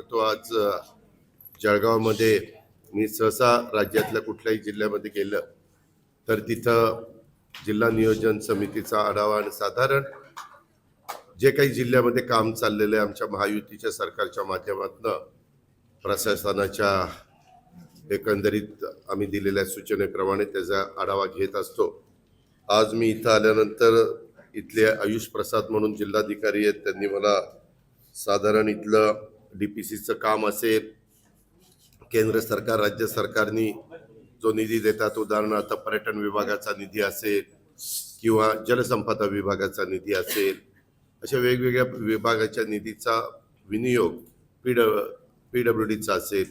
तो आज जळगावमध्ये मी सहसा राज्यातल्या कुठल्याही जिल्ह्यामध्ये गेलं तर तिथं जिल्हा नियोजन समितीचा आढावा आणि साधारण जे काही जिल्ह्यामध्ये काम चाललेलं आहे आमच्या महायुतीच्या सरकारच्या माध्यमातून प्रशासनाच्या एकंदरीत आम्ही दिलेल्या सूचनेप्रमाणे त्याचा आढावा घेत असतो. आज मी इथं आल्यानंतर इथले आयुष प्रसाद म्हणून जिल्हाधिकारी आहेत त्यांनी मला साधारण इथलं डी पी सीचं काम असेल केंद्र सरकार राज्य सरकारनी जो निधी देतात उदाहरणार्थ पर्यटन विभागाचा निधी असेल किंवा जलसंपदा विभागाचा निधी असेल अशा वेगवेगळ्या विभागाच्या निधीचा विनियोग पी ड पी डब्ल्यू डीचा असेल.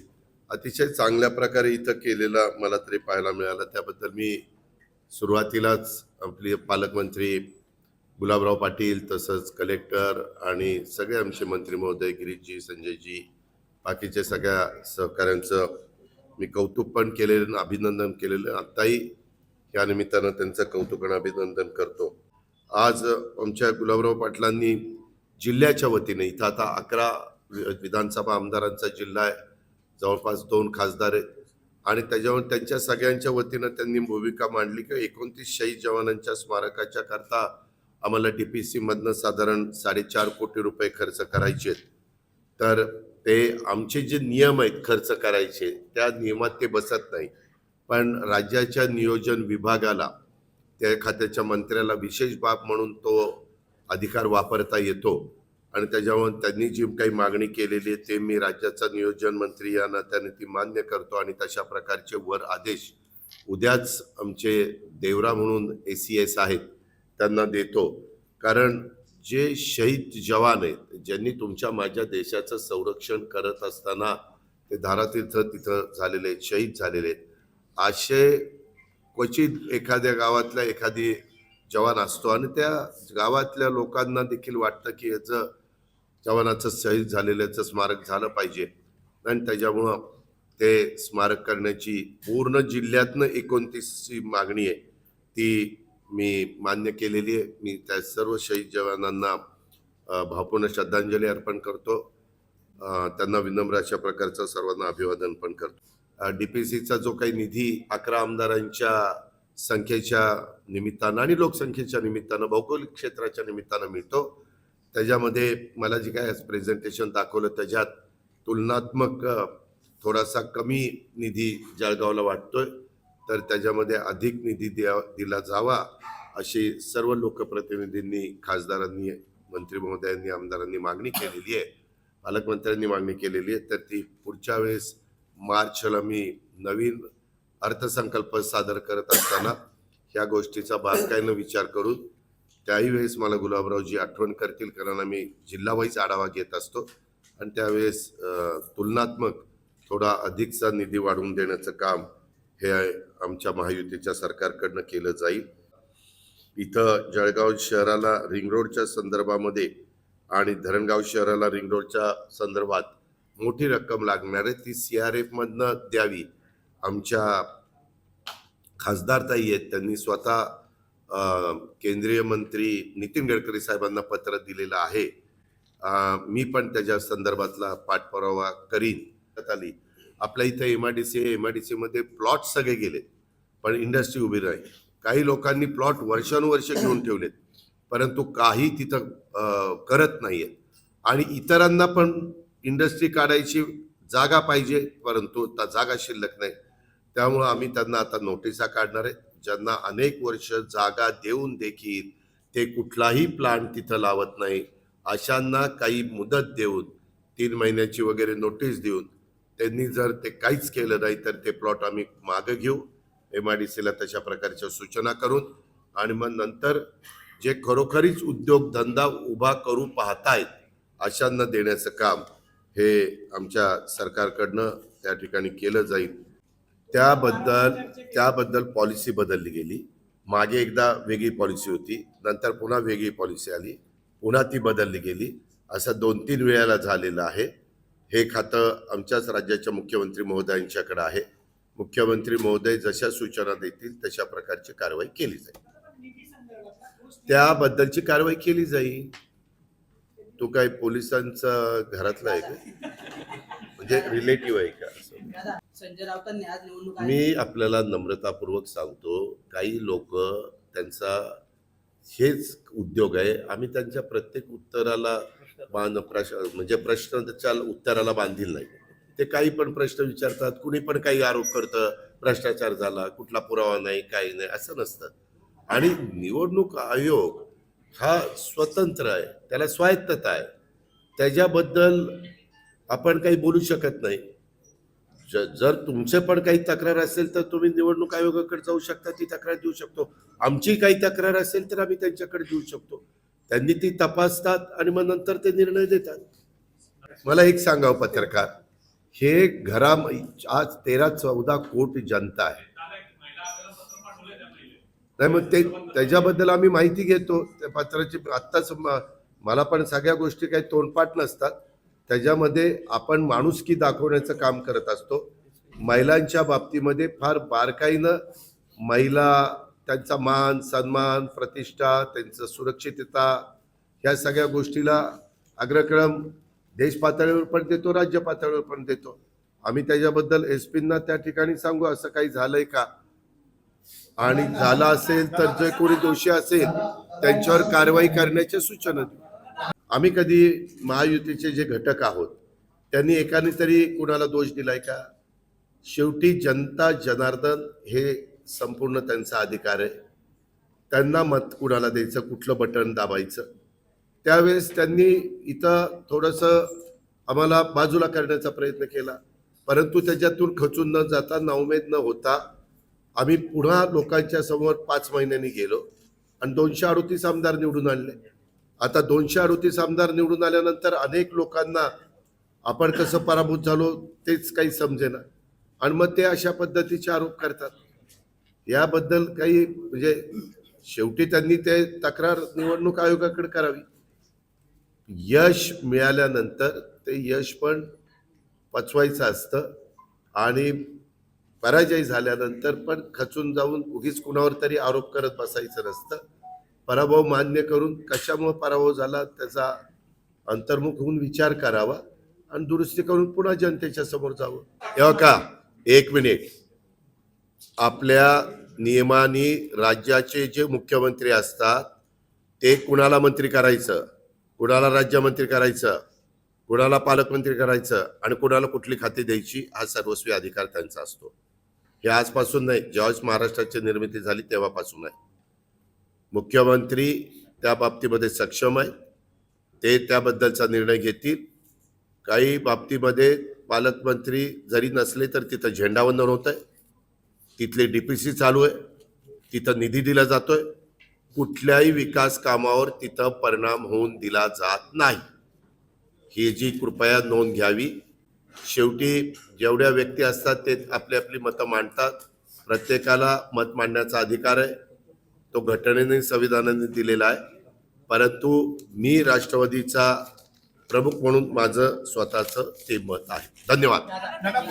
अतिशय चांगल्या प्रकारे इथं केलेला मला तरी पाहायला मिळालं. त्याबद्दल मी सुरुवातीलाच आपले पालकमंत्री गुलाबराव पाटील तसंच कलेक्टर आणि सगळे आमचे मंत्री महोदय गिरीशजी संजयजी बाकीच्या सगळ्या सहकाऱ्यांचं मी कौतुक पण केलेलं आणि अभिनंदन केलेलं. आत्ताही या निमित्तानं त्यांचं कौतुक आणि अभिनंदन करतो. आज आमच्या गुलाबराव पाटलांनी जिल्ह्याच्या वतीने इथं आता अकरा वि- विधानसभा आमदारांचा जिल्हा आहे जवळपास दोन खासदार आहेत आणि त्याच्यावर त्यांच्या सगळ्यांच्या वतीनं त्यांनी भूमिका मांडली की एकोणतीस शहीद जवानांच्या स्मारकाच्या करता आम्हाला डी पी सीमधनं साधारण साडेचार कोटी रुपये खर्च करायचे आहेत. तर ते आमचे जे नियम आहेत खर्च करायचे त्या नियमात ते बसत नाही. पण राज्याच्या नियोजन विभागाला त्या खात्याच्या मंत्र्याला विशेष बाब म्हणून तो अधिकार वापरता येतो. आणि त्याच्यामुळे त्यांनी जी काही मागणी केलेली आहे ते मी राज्याचा नियोजन मंत्री या नात्याने ती मान्य करतो आणि तशा प्रकारचे वर आदेश उद्याच आमचे देवरा म्हणून ए सी एस आहेत. त्यांना देतो. कारण जे शहीद जवान आहेत ज्यांनी तुमच्या माझ्या देशाचं संरक्षण करत असताना ते धारातीर्थ तिथं झालेले आहेत शहीद झालेले आहेत. असे क्वचित एखाद्या गावातल्या एखादी जवान असतो आणि त्या गावातल्या लोकांना देखील वाटतं की याचं जवानाचं शहीद झालेल्याचं स्मारक झालं पाहिजे. आणि त्याच्यामुळं ते स्मारक करण्याची पूर्ण जिल्ह्यातनं एकोणतीसची मागणी आहे. ती मी मान्य केलेली आहे. मी त्या सर्व शहीद जवानांना भावपूर्ण श्रद्धांजली अर्पण करतो. त्यांना विनम्र अशा प्रकारचं सर्वांना अभिवादन पण करतो. डी पी सीचा जो काही निधी अकरा आमदारांच्या संख्येच्या निमित्तानं आणि लोकसंख्येच्या निमित्तानं भौगोलिक क्षेत्राच्या निमित्तानं मिळतो. त्याच्यामध्ये मला जे काय प्रेझेंटेशन दाखवलं त्याच्यात तुलनात्मक थोडासा कमी निधी जळगावला वाटतोय. तर त्याच्यामध्ये अधिक निधी द्या दिला जावा अशी सर्व लोकप्रतिनिधींनी खासदारांनी मंत्री महोदयांनी आमदारांनी मागणी केलेली आहे. पालकमंत्र्यांनी मागणी केलेली आहे. तर ती पुढच्या वेळेस मार्चला मी नवीन अर्थसंकल्प सादर करत असताना ह्या गोष्टीचा बारकाईनं विचार करून त्याही वेळेस मला गुलाबरावजी आठवण करतील कारण आम्ही जिल्हावाईज आढावा घेत असतो. आणि त्यावेळेस तुलनात्मक थोडा अधिकचा निधी वाढवून देण्याचं काम हे आमच्या महायुतीच्या सरकारकडनं केलं जाईल. इथं जळगाव शहराला रिंग रोडच्या संदर्भामध्ये आणि धरणगाव शहराला रिंग रोडच्या संदर्भात मोठी रक्कम लागणार आहे. ती सी आर एफमधनं द्यावी. आमच्या खासदार ताई आहेत. त्यांनी स्वतः केंद्रीय मंत्री नितीन गडकरी साहेबांना पत्र दिलेलं आहे. मी पण त्याच्या संदर्भातला पाठपुरावा करीन. आली आपल्या इथं M I D C M I D सीमध्ये प्लॉट सगळे गेले पण इंडस्ट्री उभी राहील काही लोकांनी प्लॉट वर्षानुवर्ष घेऊन ठेवलेत. परंतु काही तिथं करत करत नाहीयेत आणि इतरांना पण इंडस्ट्री काढायची जागा पाहिजे परंतु त्या जागा शिल्लक नाही. त्यामुळं आम्ही त्यांना आता नोटिसा काढणार आहे. ज्यांना अनेक वर्ष जागा देऊन देखील ते कुठलाही प्लांट तिथं लावत नाही अशांना काही मुदत देऊन तीन महिन्याची वगैरे नोटीस देऊन त्यांनी जर ते काहीच केलं नाही तर ते प्लॉट आम्ही मागं घेऊ. एम आय डी सीला तशा प्रकारच्या सूचना करून आणि मग नंतर जे खरोखरीच उद्योगधंदा उभा करू पाहतायत अशांना देण्याचं काम हे आमच्या सरकारकडनं त्या ठिकाणी केलं जाईल. त्याबद्दल त्याबद्दल पॉलिसी बदलली गेली. मागे एकदा वेगळी पॉलिसी होती नंतर पुन्हा वेगळी पॉलिसी आली पुन्हा ती बदलली गेली. असं दोन तीन वेळेला झालेलं आहे. हे खातं आमच्याच राज्याच्या मुख्यमंत्री महोदयांच्याकडे आहे. मुख्यमंत्री महोदय जशा सूचना देतील तशा प्रकारची कारवाई केली जाईल. त्याबद्दलची कारवाई केली जाईल. तू काय पोलिसांचा घरातला आहे का? म्हणजे रिलेटिव्ह आहे का? मी आपल्याला नम्रतापूर्वक सांगतो काही लोक त्यांचा हेच उद्योग आहे. आम्ही त्यांच्या प्रत्येक उत्तराला बांध प्रश्न म्हणजे प्रश्न उत्तराला बांधील नाही. ते काही पण प्रश्न विचारतात कुणी पण काही आरोप करतं भ्रष्टाचार झाला कुठला पुरावा नाही काही नाही असं नसतं. आणि निवडणूक आयोग हा स्वतंत्र आहे त्याला स्वायत्तता आहे. त्याच्याबद्दल आपण काही बोलू शकत नाही. जर तुमचे पण काही तक्रार असेल तर तुम्ही निवडणूक आयोगाकडे जाऊ शकता ती तक्रार देऊ शकतो. आमची काही तक्रार असेल तर आम्ही त्यांच्याकडे देऊ शकतो. त्यांनी ती तपासतात आणि मग नंतर ते निर्णय देतात. मला एक सांगावं पत्रकार. हे घरा आज तेरा चौदा कोट जनता आहे. नाही मग ते त्याच्याबद्दल आम्ही माहिती घेतो. त्या पत्राची आत्ताच मला पण सगळ्या गोष्टी काही तोंडपाठ नसतात. त्याच्यामध्ये आपण माणुसकी दाखवण्याचं काम करत असतो. महिलांच्या बाबतीमध्ये फार बारकाईनं महिला त्यांचा मान सन्मान प्रतिष्ठा त्यांचं सुरक्षितता ह्या सगळ्या गोष्टीला अग्रक्रम देश पातळीवर पण देतो राज्य पातळीवर पण देतो. आम्ही त्याच्याबद्दल एस पींना त्या ठिकाणी सांगू असं काही झालंय का? आणि झाला असेल तर जे कोणी दोषी असेल त्यांच्यावर कारवाई करण्याच्या सूचना देऊ. आम्ही कधी महायुतीचे जे घटक आहोत त्यांनी एकाने तरी कुणाला दोष दिलाय का? शेवटी जनता जनार्दन हे संपूर्ण त्यांचा अधिकार आहे. त्यांना मत कुणाला द्यायचं कुठलं बटन दाबायचं? त्यावेळेस त्यांनी इथं थोडंसं आम्हाला बाजूला करण्याचा प्रयत्न केला. परंतु त्याच्यातून खचून न जाता नाउमेद न होता आम्ही पुन्हा लोकांच्या समोर पाच महिन्यांनी गेलो आणि दोनशे अडोतीस आमदार निवडून आणले. आता दोनशे अडोतीस आमदार निवडून आल्यानंतर अनेक लोकांना आपण कसं पराभूत झालो तेच काही समजेना. आणि मग ते अशा पद्धतीचे आरोप करतात. याबद्दल काही म्हणजे शेवटी त्यांनी ते तक्रार निवडणूक आयोगाकडे करावी. यश मिळाल्यानंतर ते यश पण पचवायचं असतं आणि पराजय झाल्यानंतर पण खचून जाऊन उगीच कुणावर तरी आरोप करत बसायचं नसतं. पराभव मान्य करून कशामुळे पराभव झाला त्याचा अंतर्मुख होऊन विचार करावा आणि दुरुस्ती करून पुन्हा जनतेच्या समोर जावं. तेव्हा का? एक मिनिट. आपल्या नियमाने राज्याचे जे मुख्यमंत्री असतात ते कुणाला मंत्री करायचं? कुणाला राज्यमंत्री करायचं? कुणाला पालकमंत्री करायचं? आणि कुणाला कुठली खाती द्यायची? हा सर्वस्वी अधिकार त्यांचा असतो. हे आजपासून नाही. ज्यावेळेस महाराष्ट्राची निर्मिती झाली तेव्हापासून आहे मुख्यमंत्री त्या बाबतीमध्ये सक्षम आहे ते त्याबद्दलचा निर्णय घेतील. काही बाबतीमध्ये पालकमंत्री जरी नसले तर तिथं झेंडावंदन होत आहे तिथले डी पी सी चालू आहे. तिथं निधी दिला जातोय. कुठल्याही विकास कामावर तिथं परिणाम होऊन दिला जात नाही. ही जी कृपया नोंद घ्यावी. शेवटी जेवढ्या व्यक्ती असतात ते आपली आपली मतं मांडतात. प्रत्येकाला मत मांडण्याचा अधिकार आहे. तो घटनेने संविधानाने दिलेला आहे. परंतु मी राष्ट्रवादीचा प्रमुख म्हणून माझं स्वतःचं ते मत आहे. धन्यवाद.